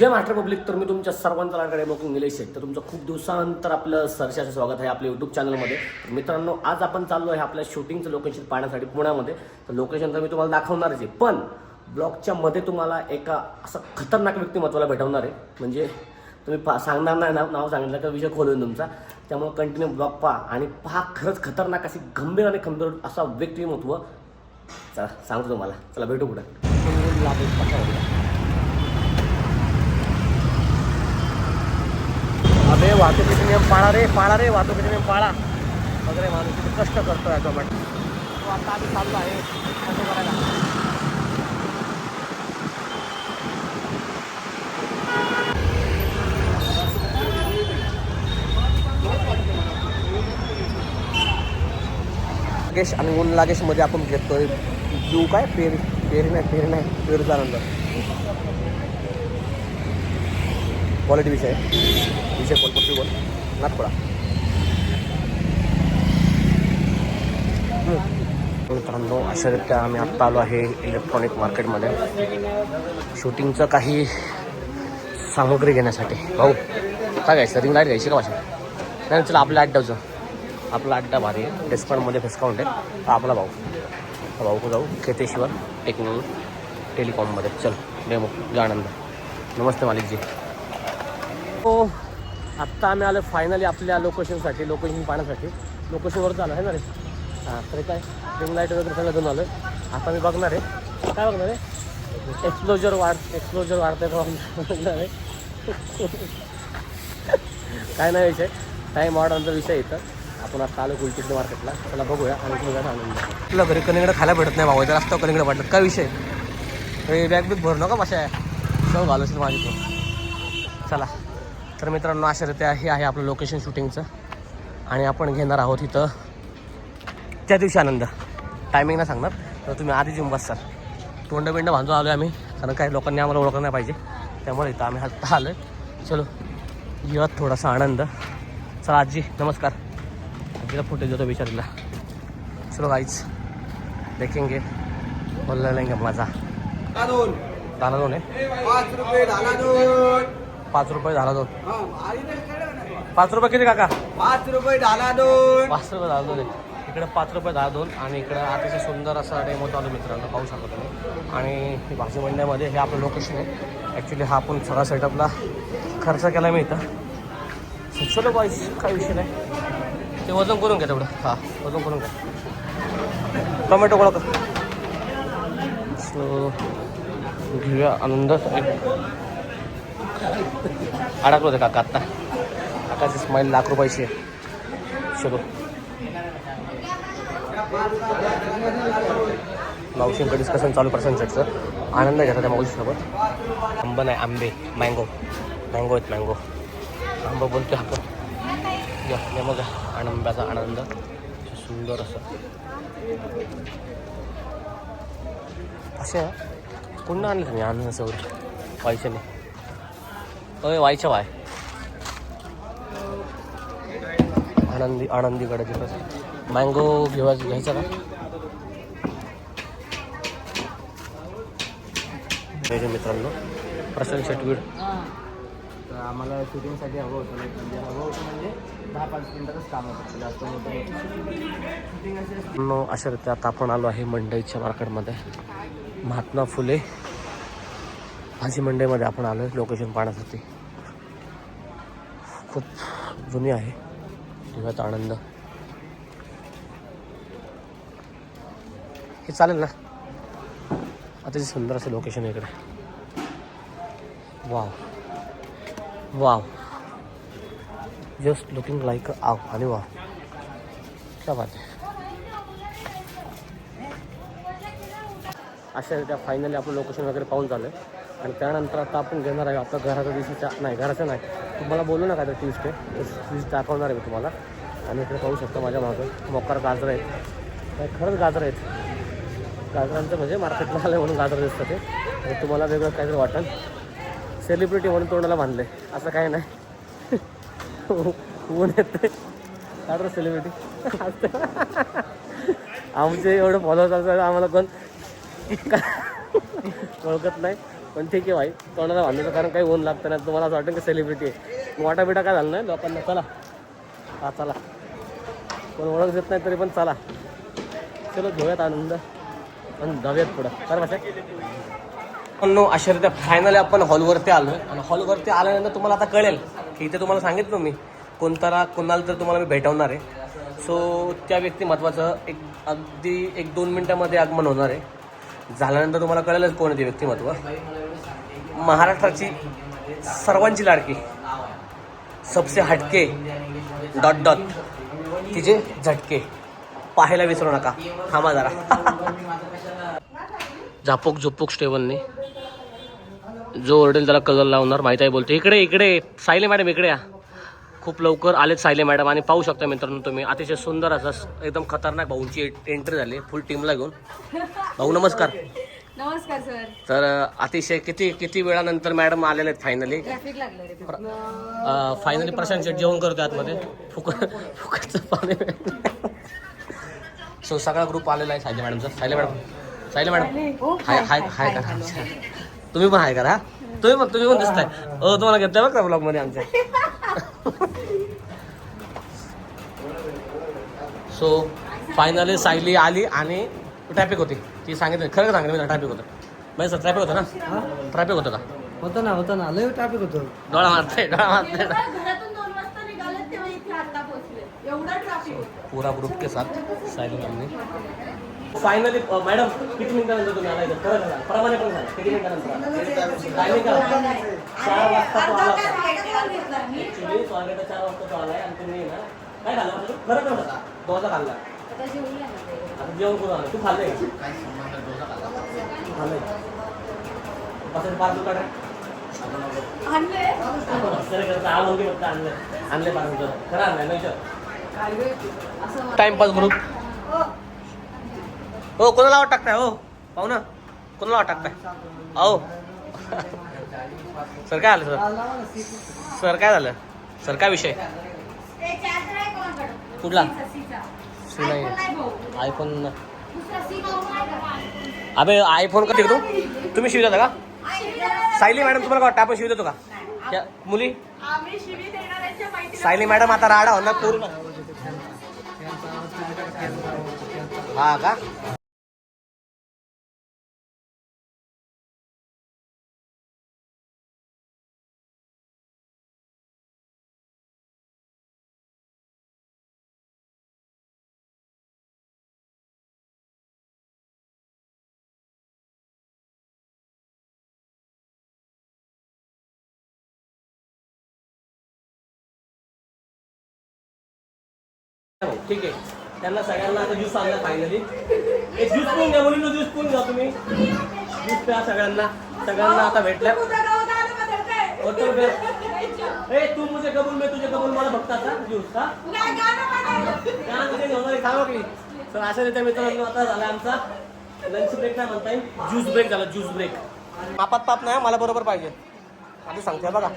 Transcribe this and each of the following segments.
जय Maharashtra public तर मी तुमच्या सर्वांचा लाडकडे बघून निलेश शेठ तर तुमचं खूप दिवसानंतर आपलं सरशाचं स्वागत आहे आपल्या यूट्यूब चॅनलमध्ये मित्रांनो आज आपण चाललो आहे आपल्या शूटिंगचं लोकेशन पाहण्यासाठी पुण्यामध्ये. तर लोकेशन तर मी तुम्हाला दाखवणारच आहे पण ब्लॉगच्या मध्ये तुम्हाला एका असं खतरनाक व्यक्तिमत्वाला भेटवणार आहे. म्हणजे तुम्ही पा सांगणार नाही नाव नाव सांगितलं का विषय खोलून तुमचा. त्यामुळे कंटिन्यू ब्लॉग पहा आणि पहा खरंच खतरनाक अशी गंभीर आणि खंबीर असा व्यक्तिमत्व. चला सांगतो तुम्हाला. चला भेटू कुठं अबे वाहतुकीचे नियम पाळा रे पाळा रे वाहतुकीचे नियम पाळा. वगैरे माणूस किती कष्ट करतो याचा तो आता आम्ही चाललो आहे. ऑटो करायला. लागेश आणि ऊन लागेशमध्ये आपण घेतोय. ब्लू काय? पेर पेरी नाही पेरी नाही पेरूचा नंतर क्वालिटी विषय विषय बोल पट्टी बोल. नागपुरा मित्रांनो अशारित्या आम्ही आत्ता आलो आहे इलेक्ट्रॉनिक मार्केटमध्ये शूटिंगचं काही सामग्री घेण्यासाठी. भाऊ काय घ्यायचं? रिंग लाइट घ्यायची का भाषा नाही चला आपल्या अड्डाचं आपला अड्डा भारी आहे. डिस्काउंटमध्ये डिस्काउंट आहे. आपला भाऊ. भाऊ जाऊ? केतेश्वर टेक्निक टेलिकॉममध्ये. चल डेमो जा आनंद. नमस्ते मालिकजी. हो. आत्ता आम्ही आलो फायनली आपल्या लोकेशनसाठी लोकेशन पाहण्यासाठी. लोकेशनवर चालू आहे ना रे? हां तरी काय? रिंग लाइट वगैरे सगळं घेऊन आलो आता मी बघणार आहे. काय बघणार आहे? एक्सप्लोजर वाढ एक्सप्लोजर वाढतंय का बघणार आहे? काय नाही विषय. टाईम ऑर्डरचा विषय येतं आपण आता आलो गुलचिंड मार्केटला. त्याला बघूया आणि तुम्हाला आनंद. आपल्या घरी कलिंगडं खायला भेटत नाही भाऊ. रस्ता कलिंगडं वाटलं काय विषय? हे बॅग बिग भरू नका माशा सगळं घालू असेल माझी तो तर मित्रांनो अशा रीत्या हे आहे आपलं लोकेशन शूटिंगचं आणि आपण घेणार आहोत इथं. त्या दिवशी आनंद. टायमिंग नाही सांगणार तर तुम्ही आधी येऊन बससाल तोंड बिंड बांधून आलो आम्ही कारण काही लोकांनी आम्हाला ओळखलं नाही पाहिजे. त्यामुळे इथं आम्ही आता आलो चलो घेऊयात थोडासा आनंद. चला आजी नमस्कार. आजीला फुटेज देतो बिचारीला. चलो गाईच देखेंगे बोलला लेंगे माझा. दोन दोन आहे. पाच रुपये पाच रुपये झाला दोन हा. पाच रुपये किती काका? पाच रुपये झाला दोन. पाच रुपये दहा दोन. इकडे पाच रुपये दहा दोन आणि इकडं अतिशय सुंदर असा डेमो चालू मित्रांनो पाहू शकता तुम्ही. आणि भाजी मंडळामध्ये हे आपलं लोकेशन आहे. ॲक्च्युली हा आपण सगळा सेटअपला खर्च केला मी इथं. So, चलो बाईस काय विषय नाही. ते वजन करून घ्या तेवढं. हां वजन करून घ्या. टोमॅटो गोळा कर. सो घेऊया आनंद एक अडकलो होते काका आत्ता. काकाची स्माईल लाख रुपयाची. आहे चलो मावशींकडे डिस्कशन चालू पर्सन सेटचं आनंद घेतात त्या मावशीसोबत. आंबा नाही आंबे. मँगो मँगो आहेत मँगो आंबा बोलतो आपण या मग. आंब्याचा आनंद. सुंदर असं. असे पुन्हा आणलं तुम्ही आनंदासोबत पैशाने. अय वायच्या वाय आनंदी आनंदी गडाची कसं मँगो घेवा घ्यायचा का? हे मित्रांनो प्रशांत शेटवीड. तर आम्हाला शूटिंगसाठी हवं होतं म्हणजे हवं होतं म्हणजे दहा पाच मिनिटातच काम होतं जास्त मोठं शूटिंग अशा रीत्या आता आपण आलो आहे मंडईच्या मार्केटमध्ये. महात्मा फुले. भाजी मंडईमध्ये आपण आलो आहे लोकेशन पाहण्यासाठी. खूप जुनी आहे. दिव्यात आनंद. हे चालेल ना? अतिशय सुंदर असं लोकेशन आहे इकडे. Wow wow just looking like आव आणि वाव क्या बात आहे. अशा त्या फायनली आपलं लोकेशन वगैरे पाहून झालं आहे आणि त्यानंतर आता आपण घेणार आहे आपल्या घराचा दिवशीच्या नाही घराचं नाही. तुम्हाला बोलू ना काय तर ट्यूजडे ट्यूज दाखवणार आहे मी तुम्हाला. आणि इकडे पाहू शकता माझ्या मागं. मोकार गाजर आहेत. काय खरंच गाजर आहेत. गाजरांचं म्हणजे मार्केटला आलं म्हणून गाजर दिसतं ते. आणि तुम्हाला वेगळं काहीतरी वाटेल. सेलिब्रिटी म्हणून तोंडाला बांधले असं काही नाही. ऊन येते काय सेलिब्रिटी आमचे एवढं फॉलोअर्स असतात आम्हाला कोण ओळखत नाही. पण ठीक आहे भाई तोंडाला बांधायचं कारण काही ऊन लागतं नाही. तुम्हाला असं वाटतं की सेलिब्रिटी आहे. वाटा बिटा काय झालं नाही? लोकांना चला. हा चला. कोण ओळख देत नाही तरी पण चला. चलो घेऊयात आनंद. आणि जाऊयात पुढं. बरं भाषा? पण नो अशा रीत्या फायनली आपण हॉलवरती आलो आणि हॉलवरती आल्यानंतर तुम्हाला आता कळेल की इथे तुम्हाला सांगितलं मी. कोणता कोणाला तर तुम्हाला मी भेटवणार आहे. सो त्या व्यक्तिमत्वाचं एक अगदी एक दोन मिनटामध्ये आगमन होणार आहे. झाल्यानंतर तुम्हाला कळेलच कोण ते व्यक्तिमत्व. महाराष्ट्राची सर्वांची लाडकी. सबसे हटके डॉट डॉट. तिचे झटके. पाहायला विसरू नका. थांबा जरा. झापूक झुपूक स्टेबलने. जो ओरडेल त्याला कलर लावणार माहीत आहे बोलते इकडे इकडे. सायले मॅडम इकडे या. खूप लवकर आलेत सायले मॅडम आणि पाहू शकता मित्रांनो तुम्ही. अतिशय सुंदर असा एकदम खतरनाक भाऊंची एंट्री झाली. फुल टीमला घेऊन. भाऊ नमस्कार. नमस्कार सर तर अतिशय किती किती वेळानंतर मॅडम आलेले आहेत फायनली फायनली प्रशांत शेट जेवण करतो आतमध्ये. फुकटचं पाणी सो सगळा ग्रुप आलेला आहे सायले मॅडमचा. सायले मॅडम. सायले मॅडम. हाय हाय हाय करा. तुम्ही पण हाय करा हा? तुम्ही पण तुम्ही पण दिसताय. तुम्हाला घेतलं बघ का ब्लॉगमध्ये आमच्या? सो फायनली सायली आली आणि ट्रॅफिक होती. ती सांगितलं खरं सांगितलं मी ट्रॅफिक होतं. म्हणजे सर ट्रॅफिक होतं ना? ट्रॅफिक होतं का? होतं ना होतं ना. लय ट्रॅफिक होतं. डोळा मारते डोळा मारते घरातून दोन वाजता निघाले तेव्हा इथे आता पोहोचले. एवढा ट्रॅफिक होतं. पूरा ग्रुप के साथ सायली मॅमने फायनली मॅडम किती मिनिटानंतर तुम्ही आला इथं? खरं खरं प्रमाणे पण सांगा. किती मिनिटानंतर आला? काय होता? चार वाजता तो आला. होता. Actually, स्वारगेटला चार वाजता तो आलाय आणि तुम्ही ना काय खाल्लं म्हणजे? खरं डोसा खाल्ला. आता जेवण करून आलं तू. खाल्लंय का? तू खाल्लंय पाच पाच दुकान आणले आणले आणले आणले पाच दुकान. खरं आणलंय नाही असं टाइमपास ग्रुप हो. कोणाला आवाज टाकताय? हो पाहू ना. कोणाला आवाज टाकताय? अहो सर काय आलं सर? सर काय झालं? सर काय विषय? कुठला? सी नाही आयफोन अबे आयफोन का तू तुम्ही शिवत होता का? सायली मॅडम तुम्हाला काय आपण शिवत होतो का? या मुली? आम्ही शिवी देणाऱ्यांच्या माहिती सायली मॅडम आता राडा होणार पूर्ण. हा का? ठीक आहे. त्यांना सगळ्यांना आता ज्यूस आणला फायनली एक ज्यूस पिऊन घ्या मुलींना ज्यूस पिऊन घ्या तुम्ही. ज्यूस प्या सगळ्यांना. सगळ्यांना आता भेटल्या. ए तू मुझे कबूल मैं तुझे कबूल मला फक्त आता ज्यूस का की. तर अशा रीत्या मित्रांनो आता झाला आमचा लंच ब्रेक काय म्हणता येईल ज्यूस ब्रेक झाला ज्यूस ब्रेक मापात पाप नाही मला बरोबर पाहिजे. आधी सांगते बघा.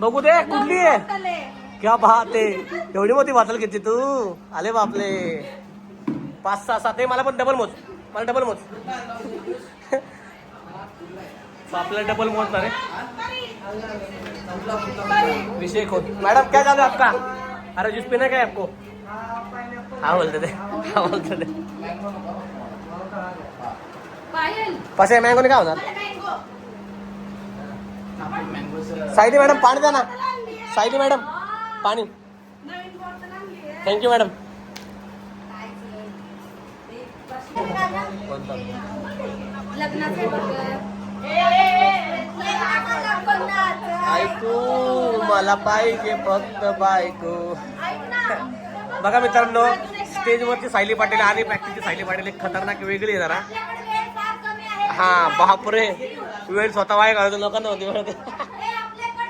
बघू दे कुठली आहे. क्या पाहते एवढी मोठी वाचल किती तू? आले बापले. पाच सहा सात. हे मला पण डबल मोज. मला डबल मोज. आपल्याला डबल मोजणार आहे. विषय खोल. मॅडम काय चालू आपका? अरे जूस पिना काय आपको? हा बोलते ते. हा बोलते ते. पायल पासे मँगो काय होणार? सायली मॅडम पाणी द्या ना. सायली मॅडम. पाणी. थँक्यू मॅडम ऐकू मला पाहिजे फक्त बायको. बघा मित्रांनो स्टेजवरची सायली पाटील आणि प्रॅक्टिसची सायली पाटील एक खतरनाक वेगळी आहे जरा. हा बापरे. वेळ स्वतः वाय घालतो लोकांना होती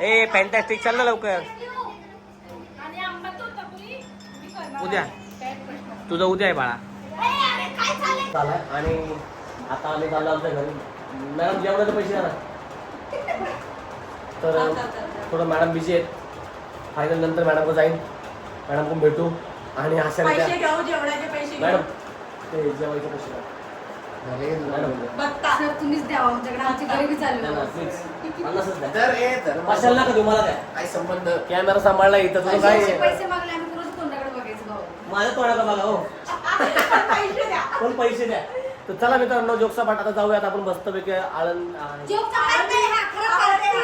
ए फॅन्टॅस्टिक चाल ना लवकर. उद्या. तुझं उद्या आहे बाळा. झाला आणि आता आम्ही चाललो आमच्या घरी. मॅडम जेवणाचे पैसे द्या ना. तर थोडं मॅडम बिझी आहेत. फायनल नंतर मॅडम जाईन मॅडम पण भेटू. आणि अशा मॅडम ते जेवायचे पैसे कशाला नका तुम्हाला काय काय संबंध? कॅमेरा सांभाळला इथं तुझं काय पैसे मागले माझ्या तोंडाला बघा हो. पैसे द्या पण पैसे द्या? तर चला मित्रांनो जोगसा पाठ आता जाऊयात. आपण मस्तपैकी आळंद आ- जोक चांगला नाही हा खरं चालते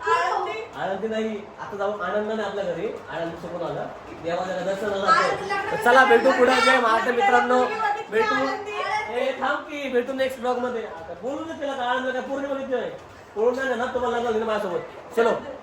हा आळंदी. आळंदी नाही. आता जाऊ आनंदाने आपल्या घरी आनंद सुकून आलं. देवाच्या आळंदीला जातो. तर चला भेटू पुढे. जय महाराष्ट्र मित्रांनो. आळंदी. भेटू. आळंदी. ए थांब की. भेटू नेक्स्ट ब्लॉगमध्ये. आता बोलू दे तिला का? आळंद काय पूर्ण बघितलं बोलून नाही ना तुम्हाला लग्न झालं माझ्यासोबत. चलो.